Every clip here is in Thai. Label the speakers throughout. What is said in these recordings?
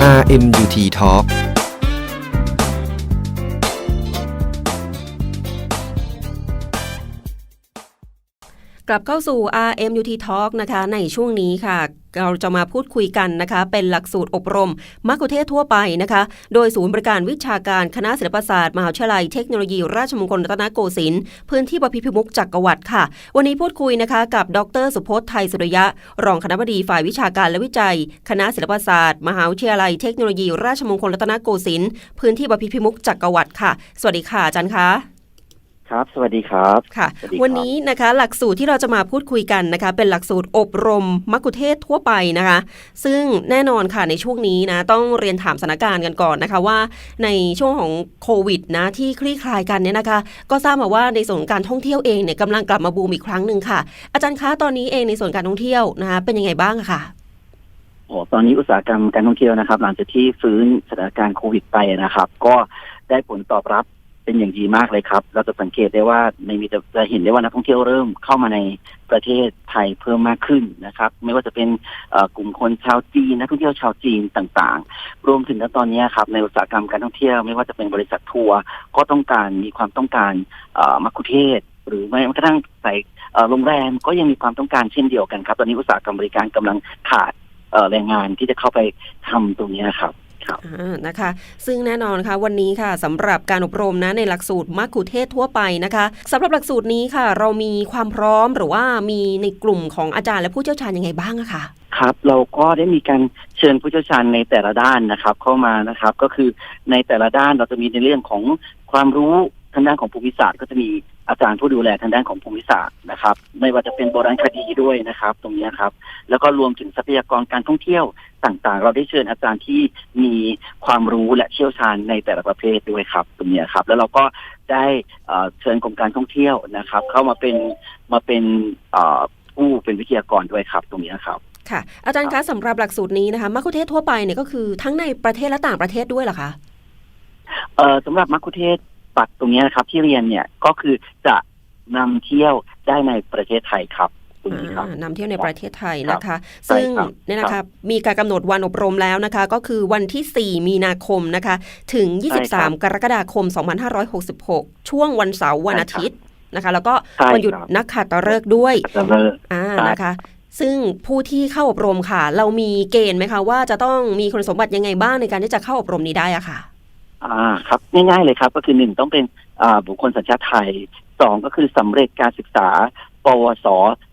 Speaker 1: RMUT Talk
Speaker 2: กลับเข้าสู่ RMUT Talk นะคะ ในช่วงนี้ค่ะ เราจะมาพูดคุยกันนะคะ เป็นหลักสูตรอบรมมัคคุเทศทั่วไปนะคะ โดยศูนย์บริการวิชาการคณะศิลปศาสตร์มหาวิทยาลัยเทคโนโลยี ราชมงคลรัตนโกสินทร์พื้นที่ประพิพิมุกจักรวรรดิค่ะ วันนี้พูดคุยนะคะ กับดร สุพจน์ไทยสุริยะ รองคณบดีฝ่ายวิชาการและวิจัย คณะศิลปศาสตร์ มหาวิทยาลัยเทคโนโลยี ราชมงคลรัตนโกสินทร์พื้นที่ประพิพิมุกจักรวรรดิค่ะ สวัสดีค่ะอาจารย์คะ
Speaker 3: ครับ สวัสดีครับ
Speaker 2: ค่ะ
Speaker 3: สวัสดีครับ
Speaker 2: วันนี้นะคะ หลักสูตรที่เราจะมาพูดคุยกันนะคะ เป็นหลักสูตรอบรมมักคุเทศก์ทั่วไปนะคะ ซึ่งแน่นอนค่ะในช่วงนี้นะ ต้องเรียนถามสถานการณ์กันก่อนนะคะว่า ในช่วงของโควิดนะที่คลี่คลายกันเนี่ยนะคะ ก็ทราบมาว่าในส่วนของการท่องเที่ยวเองเนี่ยกำลังกลับมาบูมอีกครั้งหนึ่งค่ะ อาจารย์คะตอนนี้เองในส่วนการท่องเที่ยวนะคะเป็นยังไงบ้างอะค่ะ
Speaker 3: โอ้ตอนนี้อุตสาหกรรมการท่องเที่ยวนะครับ หลังจากที่ฟื้นสถานการณ์โควิดไปนะครับ ก็ได้ผลตอบรับ เป็นอย่างดีมากเลยครับ เราจะสังเกตได้ว่าในมีจะเห็นได้ว่านักท่องเที่ยวเริ่มเข้ามาในประเทศไทยเพิ่มมากขึ้นนะครับ ไม่ว่าจะเป็นกลุ่มคนชาวจีนนักท่องเที่ยวชาวจีนต่างๆ รวมถึงณตอนนี้ครับในอุตสาหกรรมการท่องเที่ยว ไม่ว่าจะเป็นบริษัททัวร์ก็ต้องการมีความต้องการมัคคุเทศหรือแม้กระทั่งใส่โรงแรมก็ยังมีความต้องการเช่นเดียวกันครับ ตอนนี้อุตสาหกรรมบริการกำลังขาดแรงงานที่จะเข้าไปทำตรงนี้ครับครับ
Speaker 2: นะคะ ซึ่งแน่นอนค่ะวันนี้ค่ะสำหรับการอบรมนะในหลักสูตรมัคคุเทศก์ทั่วไปนะคะสำหรับหลักสูตรนี้ค่ะ เรามีความพร้อมหรือว่ามีในกลุ่มของอาจารย์และผู้เชี่ยวชาญยังไงบ้างอะค่ะ
Speaker 3: ครับเราก็ได้มีการเชิญผู้เชี่ยวชาญในแต่ละด้านนะครับ เข้ามานะครับ ก็คือในแต่ละด้านเราจะมีในเรื่องของความรู้ทางด้านของภูมิศาสตร์ก็จะมี อาจารย์ผู้ดูแลทางด้านของภูมิศาสตร์นะครับ ไม่ว่าจะเป็นโบราณคดีด้วยนะครับ ตรงนี้ครับ แล้วก็รวมถึงทรัพยากรการท่องเที่ยวต่างๆ เราได้เชิญอาจารย์ที่มีความรู้และเชี่ยวชาญในแต่ละประเภทด้วยครับ ตรงนี้ครับ แล้วเราก็ได้เอ่อเชิญกรมการท่องเที่ยวนะครับ เข้ามาเป็นมาเป็นเอ่อผู้เป็นวิทยากรด้วยครับ ตรงนี้ครับ
Speaker 2: ค่ะอาจารย์คะสำหรับหลักสูตรนี้นะคะมัคคุเทศก์ทั่วไปเนี่ยก็คือทั้งในประเทศและต่างประเทศด้วยเหรอคะ
Speaker 3: เอ่อสำหรับมัคคุเทศ ก์ปักตรงนี้นะครับ ที่เรียนเนี่ยก็คือจะนำเที่ยวได้ในประเทศไทยครับตรงนี้ครับ
Speaker 2: อ่านำเที่ยวในประเทศไทยนะคะ
Speaker 3: ใช่
Speaker 2: ซึ่ง
Speaker 3: ครับ
Speaker 2: เนี่ยนะ
Speaker 3: ครั
Speaker 2: คะ
Speaker 3: บ
Speaker 2: มีการกำหนดวันอบรมแล้วนะคะ ก็คือวันที่ 4 มีนาคมนะคะ ถึง
Speaker 3: ใช่ครับ
Speaker 2: 23 กรกฎาคม 2566 ช่วงวันเสาร์วันอาทิตย์นะคะ แล้วก็
Speaker 3: ใช่
Speaker 2: วันหยุด
Speaker 3: ครับ
Speaker 2: นักขัตฤกษ์ด้วย
Speaker 3: จะเริ่ม
Speaker 2: อ่า
Speaker 3: ใช่
Speaker 2: นะคะ ซึ่งผู้ที่เข้าอบรมค่ะ เรามีเกณฑ์ไหมคะว่าจะต้องมีคุณสมบัติยังไงบ้างในการที่จะเข้าอบรมนี้ได้อะค่ะ
Speaker 3: อ่าครับง่ายๆเลยครับ ก็คือหนึ่งต้องเป็นอ่าบุคคลสัญชาติไทยสองก็คือสำเร็จการศึกษา ปวส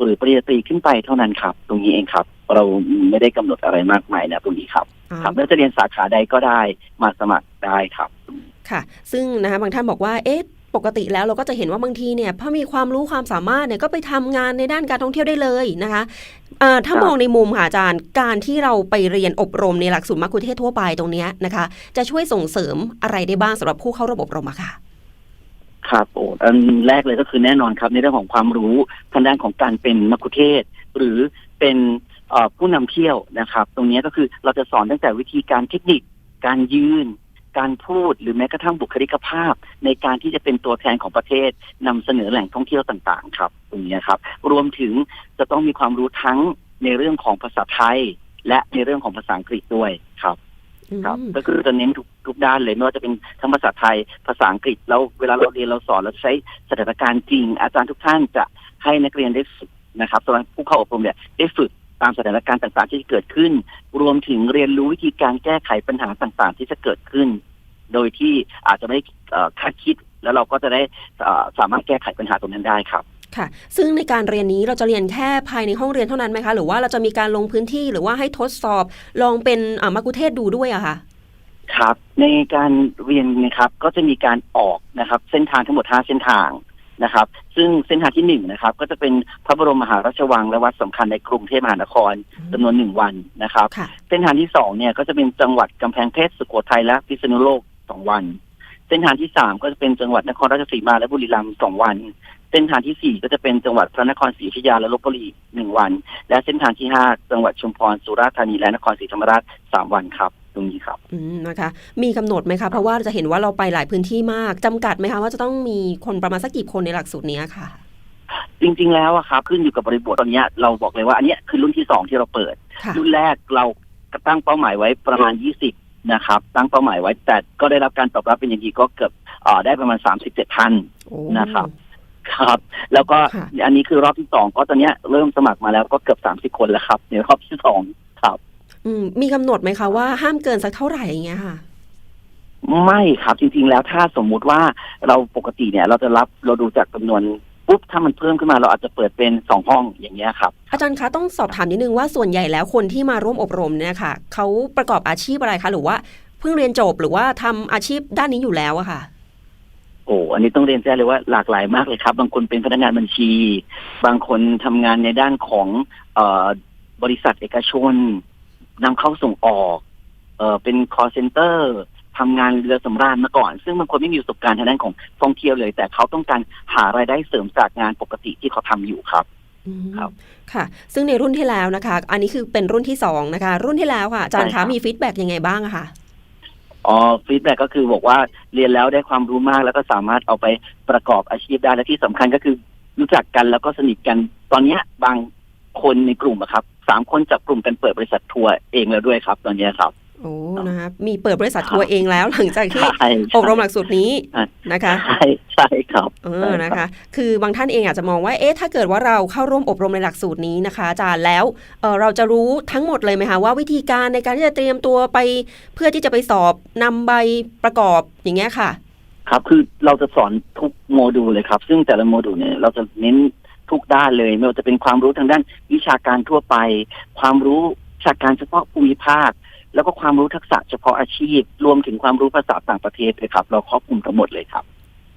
Speaker 3: หรือปริญญาตรีขึ้นไปเท่านั้นครับ ตรงนี้เองครับ เราไม่ได้กำหนดอะไรมากมายนะตรงนี้ครับครับแล้วจะเรียนสาขาใดก็ได้มาสมัครได้ครับ
Speaker 2: ค่ะ ซึ่งนะคะบางท่านบอกว่าเอ๊ะปกติแล้วเราก็จะเห็นว่าบางทีเนี่ยถ้ามีความรู้ความสามารถเนี่ยก็ไปทำงานในด้านการท่องเที่ยวได้เลยนะคะเอ่อ ถ้ามองในมุมค่ะอาจารย์ การที่เราไปเรียนอบรมในหลักสูตรมัคคุเทศทั่วไปตรงนี้นะคะ จะช่วยส่งเสริมอะไรได้บ้างสำหรับผู้เข้าระบบรมค่ะ
Speaker 3: ครับโอ้อันแรกเลยก็คือแน่นอนครับ ในเรื่องของความรู้ทางด้านของการเป็นมัคคุเทศ หรือเป็นผู้นำเที่ยวนะครับ ตรงนี้ก็คือเราจะสอนตั้งแต่วิธีการเทคนิค การยืน การพูดหรือแม้กระทั่งบุคลิกภาพ ในการที่จะเป็นตัวแทนของประเทศนำเสนอแหล่งท่องเที่ยวต่างๆ ครับตรงนี้ครับ รวมถึงจะต้องมีความรู้ทั้งในเรื่องของภาษาไทย และในเรื่องของภาษาอังกฤษด้วยครับครับ
Speaker 2: อืม
Speaker 3: ก็คือจะเน้นทุกทุกด้านเลยไม่ว่าจะเป็นทั้งภาษาไทยภาษาอังกฤษแล้วเวลาเราเรียนเราสอนเราใช้สถานการณ์จริง อาจารย์ทุกท่านจะให้นักเรียนได้ฝึกนะครับสำหรับผู้เข้าอบรมเนี่ยได้ฝึก ตามสถานการณ์ต่างๆที่จะเกิดขึ้น รวมถึงเรียนรู้วิธีการแก้ไขปัญหาต่างๆ ที่จะเกิดขึ้น โดยที่อาจจะไม่เอ่อคาดคิด แล้วเราก็จะได้เอ่อสามารถแก้ไขปัญหาตรงนั้นได้ครับ
Speaker 2: ค่ะ ซึ่งในการเรียนนี้เราจะเรียนแค่ภายในห้องเรียนเท่านั้นไหมคะ หรือว่าเราจะมีการลงพื้นที่หรือว่าให้ทดสอบลองเป็นอ่ามัคคุเทศก์ดูด้วยอะค่ะ
Speaker 3: ครับ ในการเรียนนะครับก็จะมีการออกนะครับ เส้นทางทั้งหมด 5 เส้นทาง นะครับ ซึ่งเส้นทางที่หนึ่งนะครับ ก็จะเป็นพระบรมมหาราชวังและวัดสำคัญในกรุงเทพมหานครจำนวนหนึ่งวันนะครับ
Speaker 2: ค่ะ
Speaker 3: เส้นทางที่สองเนี่ยก็จะเป็นจังหวัดกำแพงเพชรสุโขทัยและพิษณุโลกสองวัน เส้นทางที่สามก็จะเป็นจังหวัดนครราชสีมาและบุรีรัมย์สองวัน เส้นทางที่สี่ก็จะเป็นจังหวัดพระนครศรีอยุธยาและลบบุรีหนึ่งวัน และเส้นทางที่ห้าจังหวัดชุมพรสุราษฎร์ธานีและนครศรีธรรมราชสามวันครับ ตรงนี้ครับ
Speaker 2: อืมนะคะ มีกำหนดไหมคะ เพราะว่าจะเห็นว่าเราไปหลายพื้นที่มากจำกัดไหมคะ ว่าจะต้องมีคนประมาณสักกี่คนในหลักสูตรเนี้ยค่ะ
Speaker 3: จริง ๆ แล้วอะครับ ขึ้นอยู่กับบริบทตอนเนี้ยเราบอกเลยว่าอันเนี้ยคือรุ่นที่สองที่เราเปิด
Speaker 2: ค่ะ
Speaker 3: รุ่นแรกเราตั้งเป้าหมายไว้ประมาณ20นะครับ ตั้งเป้าหมายไว้แต่ก็ได้รับการตอบรับเป็นอย่างดีก็เกือบเอ่อได้ประมาณ37ท่าน
Speaker 2: โอ้
Speaker 3: นะครับครับ แล้วก็
Speaker 2: ค่ะ
Speaker 3: อันนี้คือรอบที่สองก็ตอนเนี้ยเริ่มสมัครมาแล้วก็เกือบ30คนแล้วครับในรอบที่สองครับ
Speaker 2: อืมมีกำหนดไหมคะว่าห้ามเกินสักเท่าไหร่อย่างเงี้ยค่ะ
Speaker 3: ไม่ครับจริงๆแล้วถ้าสมมุติว่าเราปกติเนี่ย เราจะรับเราดูจากจำนวนปุ๊บถ้ามันเพิ่มขึ้นมาเราอาจจะเปิดเป็นสองห้องอย่างเงี้ยครับ
Speaker 2: อาจารย์คะต้องสอบถามนิดนึงว่าส่วนใหญ่แล้วคนที่มาร่วมอบรมเนี่ยค่ะเขาประกอบอาชีพอะไรคะหรือว่าเพิ่งเรียนจบหรือว่าทำอาชีพด้านนี้อยู่แล้วอะค่ะ
Speaker 3: โอ้อันนี้ต้องเรียนแจ้งเลยว่าหลากหลายมากเลยครับ บางคนเป็นพนักงานบัญชี บางคนทำงานในด้านของเออบริษัทเอกชน นำเข้าส่งออก เออเป็น call center ทำงานเรือสำราญมาก่อน ซึ่งบางคนไม่มีประสบการณ์ทางด้านของท่องเที่ยวเลย แต่เขาต้องการหารายได้เสริมจากงานปกติที่เขาทำอยู่ครับ
Speaker 2: อืม
Speaker 3: ครับ
Speaker 2: ค่ะ ซึ่งในรุ่นที่แล้วนะคะ อันนี้คือเป็นรุ่นที่สองนะคะ รุ่นที่แล้วค่ะอาจารย์
Speaker 3: ใช่ครั
Speaker 2: คะ
Speaker 3: บ
Speaker 2: มีฟีดแบ็กยังไงบ้างอะคะ
Speaker 3: อ๋อฟีดแบ็ก็คือบอกว่าเรียนแล้วได้ความรู้มากแล้วก็สามารถเอาไปประกอบอาชีพได้และที่สำคัญก็คือรู้จักกันแล้วก็สนิทกันตอนเนี้ยบางคนในกลุ่มอะครับ สามคนจากกลุ่มกันเปิดบริษัททัวร์เองแล้วด้วยครับ ตอนเนี้ยครับ
Speaker 2: โอ้นะคะมีเปิดบริษัททัวร์เองแล้วหลังจากที่
Speaker 3: ใช่
Speaker 2: อบรมหลักสูตรนี้
Speaker 3: ใช่
Speaker 2: นะคะ
Speaker 3: ใช่ใช่ครับ
Speaker 2: เออนะคะ คือบางท่านเองอาจจะมองว่าเอ๊ะถ้าเกิดว่าเราเข้าร่วมอบรมในหลักสูตรนี้นะคะ อาจารย์แล้วเออเราจะรู้ทั้งหมดเลยไหมคะว่าวิธีการในการที่จะเตรียมตัวไป เพื่อที่จะไปสอบนำใบประกอบอย่างเงี้ยค่ะ
Speaker 3: ครับคือเราจะสอนทุกโมดูลเลยครับ ซึ่งแต่ละโมดูลเนี่ยเราจะเน้น ทุกด้านเลย ไม่ว่าจะเป็นความรู้ทางด้านวิชาการทั่วไป ความรู้วิชาการเฉพาะภูมิภาค แล้วก็ความรู้ทักษะเฉพาะอาชีพ รวมถึงความรู้ภาษาต่างประเทศเลยครับ เราครอบคลุมทั้งหมดเลยครับ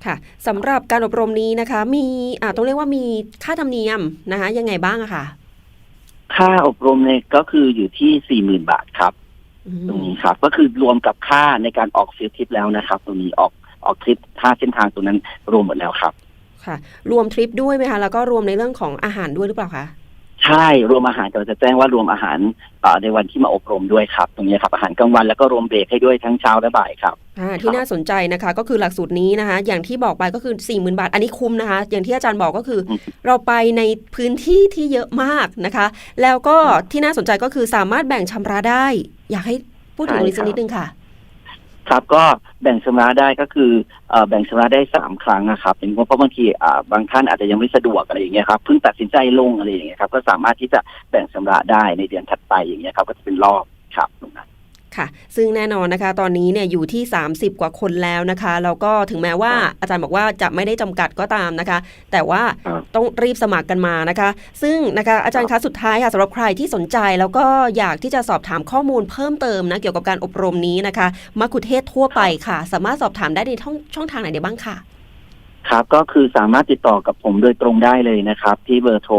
Speaker 2: ค่ะสำหรับการอบรมนี้นะคะ มีอ่าต้องเรียกว่ามีค่าธรรมเนียมนะคะ ยังไงบ้างอะค่ะ
Speaker 3: ค่าอบรมเนี่ยก็คืออยู่ที่สี่หมื่นบาทครับ
Speaker 2: อืม
Speaker 3: ตรงนี้ครับ ก็คือรวมกับค่าในการออกฟิลทริปแล้วนะครับ ตรงนี้ออกออกทริปค่าเส้นทางตรงนั้นรวมหมดแล้วครับ
Speaker 2: ค่ะ รวมทริปด้วยไหมคะ แล้วก็รวมในเรื่องของอาหารด้วยหรือเปล่าคะ
Speaker 3: ใช่รวมอาหารแต่เราจะแจ้งว่ารวมอาหารเอ่อในวันที่มาอบรมด้วยครับ ตรงนี้ครับอาหารกลางวันแล้วก็รวมเบรกให้ด้วยทั้งเช้าและบ่ายครับ
Speaker 2: อ่าที่น่าสนใจนะคะ ก็คือหลักสูตรนี้นะคะ อย่างที่บอกไปก็คือ4 0,000บาท อันนี้คุ้มนะคะ อย่างที่อาจารย์บอกก็คือ
Speaker 3: อืม
Speaker 2: เราไปในพื้นที่ที่เยอะมากนะคะ แล้วก็ที่น่าสนใจก็คือสามารถแบ่งชำระได้ อยากให้พูดถึงตรงนี้สักนิดนึงค่ะ
Speaker 3: ครับก็แบ่งชำระได้ก็คือเอ่อแบ่งชำระได้สามครั้งนะครับเป็นเพราะบางทีอ่าบางท่านอาจจะยังไม่สะดวกอะไรอย่างเงี้ยครับเพิ่งตัดสินใจลงอะไรอย่างเงี้ยครับก็สามารถที่จะแบ่งชำระได้ในเดือนถัดไปอย่างเงี้ยครับก็จะเป็นรอบครับตรงนั้น
Speaker 2: ค่ะ ซึ่งแน่นอนนะคะ ตอนนี้เนี่ยอยู่ที่ 30 กว่าคนแล้วนะคะแล้วก็ถึงแม้ว่า
Speaker 3: ครับ
Speaker 2: อาจารย์บอกว่าจะไม่ได้จำกัดก็ตามนะคะ แต่ว่า
Speaker 3: ครับ
Speaker 2: ต้องรีบสมัครกันมานะคะ ซึ่งนะคะอาจารย์คะสุดท้ายค่ะสำหรับใครที่สนใจแล้วก็อยากที่จะสอบถามข้อมูลเพิ่มเติมนะเกี่ยวกับการอบรมนี้นะคะมัคคุเทศก์ทั่วไปค่ะ สามารถสอบถามได้ในช่องช่องทางไหนได้บ้างค่ะ
Speaker 3: ครับก็คือสามารถติดต่อกับผมโดยตรงได้เลยนะครับ ที่เบอร์โทร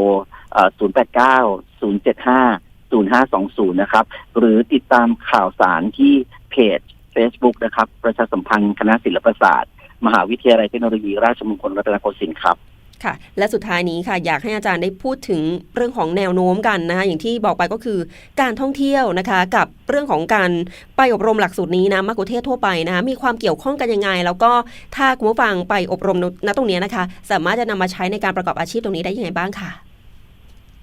Speaker 3: 0 8 9 0 7 5 0 5 2 0 นะครับ หรือติดตามข่าวสารที่เพจ Facebook นะครับ ประชาสัมพันธ์คณะศิลปศาสตร์ มหาวิทยาลัยเทคโนโลยีราชมงคลรัตนโกสินทร์ครับ
Speaker 2: ค่ะ และสุดท้ายนี้ค่ะ อยากให้อาจารย์ได้พูดถึงเรื่องของแนวโน้มกันนะคะอย่างที่บอกไปก็คือการท่องเที่ยวนะคะ กับเรื่องของการไปอบรมหลักสูตรนี้นะมัคคุเทศก์ทั่วไปนะคะมีความเกี่ยวข้องกันยังไง แล้วก็ถ้าคุณผู้ฟังไปอบรมณตรงนี้นะคะ สามารถจะนำมาใช้ในการประกอบอาชีพตรงนี้ได้ยังไงบ้างค่ะ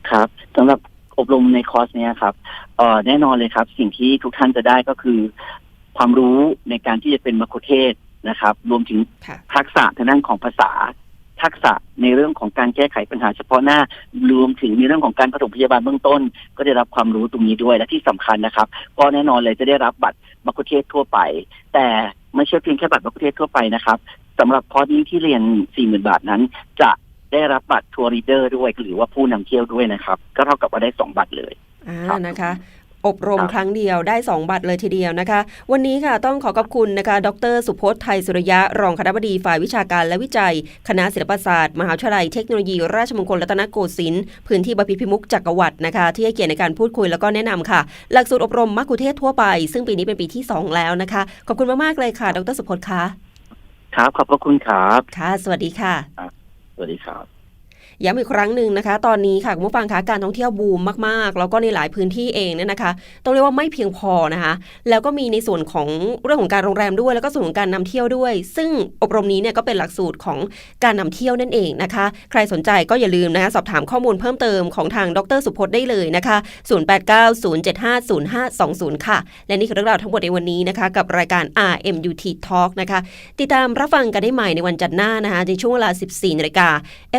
Speaker 3: ครับสำหรับ อบรมในคอร์สเนี้ยครับเอ่อแน่นอนเลยครับ สิ่งที่ทุกท่านจะได้ก็คือ ความรู้ในการที่จะเป็นมัคคุเทศก์นะครับ รวมถึง
Speaker 2: ค่ะ
Speaker 3: ทักษะทางด้านของภาษา ทักษะในเรื่องของการแก้ไขปัญหาเฉพาะหน้า รวมถึงในเรื่องของการปฐมพยาบาลเบื้องต้น ก็ได้รับความรู้ตรงนี้ด้วยและที่สำคัญนะครับ ก็แน่นอนเลยจะได้รับบัตรมัคคุเทศก์ทั่วไป แต่ไม่ใช่เพียงแค่บัตรมัคคุเทศก์ทั่วไปนะครับสำหรับคอร์สนี้ที่เรียน 40,000 บาทนั้น จะ ได้รับบัตรทัวริเดอร์ด้วยหรือว่าผู้นำเที่ยวด้วยนะครับ ก็เท่ากับว่าได้สองบัตรเลย
Speaker 2: อ่า
Speaker 3: ครับ
Speaker 2: นะคะ อบรม
Speaker 3: ครับ
Speaker 2: ครั้งเดียวได้ 2 บัตรเลยทีเดียวนะคะ วันนี้ค่ะต้องขอขอบคุณนะคะ ดร สุพจน์ไทยสุริยะ รองคณบดีฝ่ายวิชาการและวิจัย คณะศิลปศาสตร์ มหาวิทยาลัยเทคโนโลยี ราชมงคลรัตนโกสินทร์พื้นที่บพิตรพิมุกจักรวรรดินะคะ ที่ให้เกียรติในการพูดคุยแล้วก็แนะนำค่ะ หลักสูตรอบรมมัคคุเทศก์ทั่วไป ซึ่งปีนี้เป็นปีที่ 2 แล้วนะคะ ขอบคุณมากๆเลยค่ะ ดร สุพจน์ค่ะ
Speaker 3: ครับขอบพระคุณครับ
Speaker 2: ค่ะ สวัสดีค่ะ
Speaker 3: ส วัสดีครับ
Speaker 2: ย้ำอีกครั้งหนึ่งนะคะ ตอนนี้ค่ะคุณผู้ฟังคะการท่องเที่ยวบูมมากๆ แล้วก็ในหลายพื้นที่เองเนี่ยนะคะ ต้องเรียกว่าไม่เพียงพอนะคะ แล้วก็มีในส่วนของเรื่องของการโรงแรมด้วย แล้วก็ส่วนของการนำเที่ยวด้วย ซึ่งอบรมนี้เนี่ยก็เป็นหลักสูตรของการนำเที่ยวนั่นเองนะคะ ใครสนใจก็อย่าลืมนะคะสอบถามข้อมูลเพิ่มเติมของทางดรสุพจน์ได้เลยนะคะ 0890750520 ค่ะ และนี่คือเรื่องราวทั้งหมดในวันนี้นะคะ กับรายการ RMUT Talk นะคะ ติดตามรับฟังกันได้ใหม่ในวันจันทร์หน้านะคะในช่วงเวลา 14นาฬิกา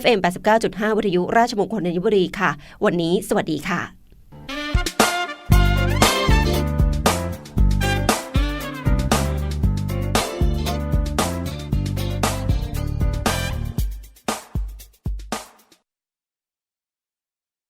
Speaker 2: FM 89.5วิทยุราชมงคลนนทบุรีค่ะ วันนี้สวัสดีค่ะ